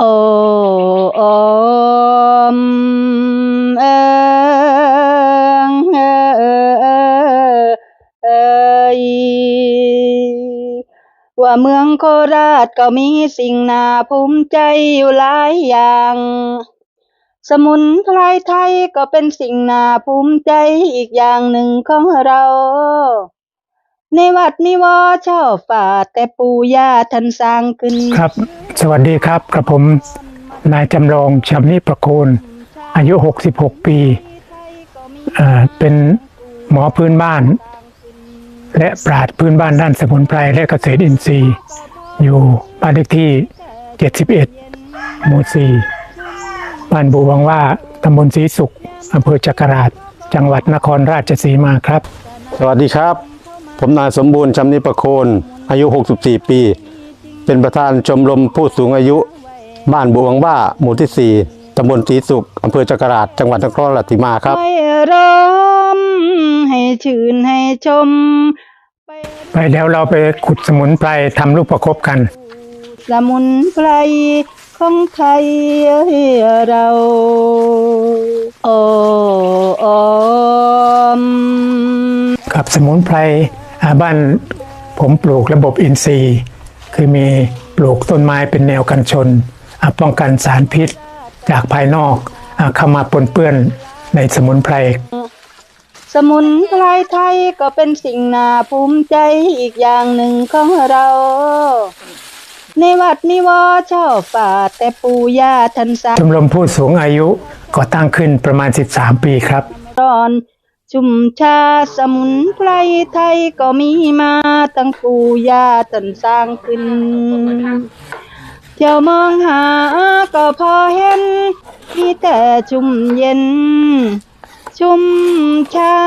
โอโอมเองเอเอยว่าเมืองโคราชก็มีสิ่งน่าภูมิใจอยู่หลายอย่าง สมุนไพรไทยก็เป็นสิ่งน่าภูมิใจอีกอย่างหนึ่งของเรา ในวัดนิวอชอบฝาแต่ปู่ย่าท่านสร้างขึ้นครับ สวัสดีครับกับผมนายจำลองชำนิประโคนอายุ 66 ปีเอ่อเป็นหมอพื้นบ้าน และปราดพื้นบ้านด้านสมุนไพรและเกษตรอินทรีย์ อยู่บ้านเลขที่ 71 หมู่ 4 บ้านบูวังว่าตำบลศรีสุขอำเภอจักราช จังหวัดนครราชสีมาครับ สวัสดีครับ ผมนายสมบูรณ์ชำนิประโคนอายุ 64 ปี เป็นประธานชมรมผู้สูงอายุ บ้านบุวังบ้าหมู่ที่4ตำบลศรีสุขอำเภอจักราชจังหวัดนครราชสีมาครับให้รมให้ชื่นให้ชมไปไปเดี๋ยวเราไปขุดสมุนไพรทำลูกประคบกัน สมุนไพรของไทยเรา โอโอมกับสมุนไพรอ่าบ้านผมปลูกระบบอินทรีย์ คือมีปลูกต้นไม้เป็นแนวกันชนอ่าป้องกันสารพิษจากภายนอกอาเข้ามาปนเปื้อนในสมุนไพร สมุนไพรไทยก็เป็นสิ่งน่าภูมิใจอีกอย่างหนึ่งของเรา ในวัดนิวอชอบฝาดแต่ปู่ย่าท่านสร้างชมรมผู้สูงอายุก่อตั้งขึ้นประมาณ 13 ปีครับร้อน ชุมชาสมุนไพรไทยก็มีมาตั้งปู่ย่าท่านสร้างขึ้น เที่ยวมองหาก็พอเห็น มีแต่ชุ่มเย็น ชุ่มเช้า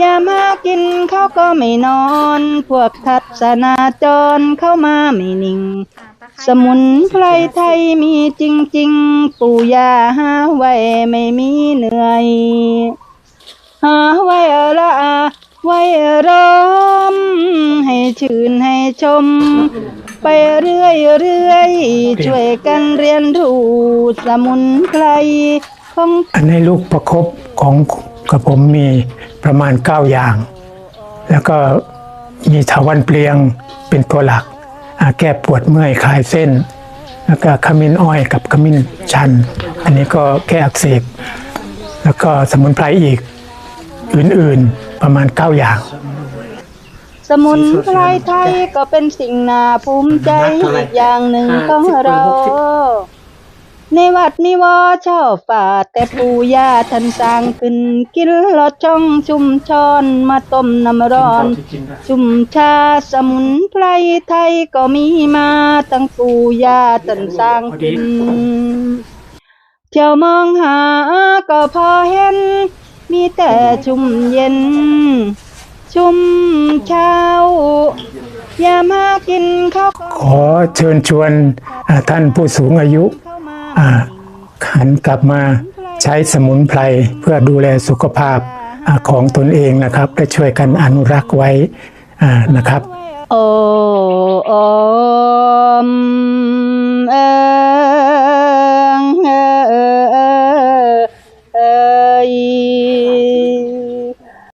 ยามหากินเขาก็ไม่นอน พวกทัศนาจรเข้ามาไม่นิ่ง สมุนไพรไทยมีจริงๆ ปู่ย่าหาไว้ไม่มีเหนื่อย หาไว้ละไว้ร้อม ให้ชื่นให้ชม ไปเรื่อยเรื่อยๆช่วยกันเรียนรู้สมุนไพรของอันในลูกประคบของกับผมมีประมาณ 9 อย่าง แล้วก็มีถาวันเปลียงเป็นตัวหลัก แก้ปวดเมื่อยคลายเส้น แล้วก็ขมิ้นอ้อยกับขมิ้นชัน อันนี้ก็แก้อักเสบ แล้วก็สมุนไพรอีก อื่นๆประมาณ 9 อย่าง สมุนไพรไทยก็เป็นสิ่งน่าภูมิใจอีกอย่างหนึ่งของเรา ในวัดนิวอชอบฝาดแต่ปู่ย่าท่านสร้างขึ้น กินลอดช่องชุมชอนมาต้มน้ำร้อน ชุมชาสมุนไพรไทยก็มีมาตั้งปู่ย่าท่านสร้างขึ้นเที่ยวมองหาก็พอเห็น มีแต่ชุ่มเย็น ชุ่มเช้ายามหากินข้าวก็ขอเชิญชวนอ่าท่านผู้สูงอายุเข้ามาอ่าหันกลับมาใช้สมุนไพรเพื่อดูแลสุขภาพอาของตนเองนะครับ และช่วยกันอนุรักษ์ไว้อ่านะครับ โอโอมเอิ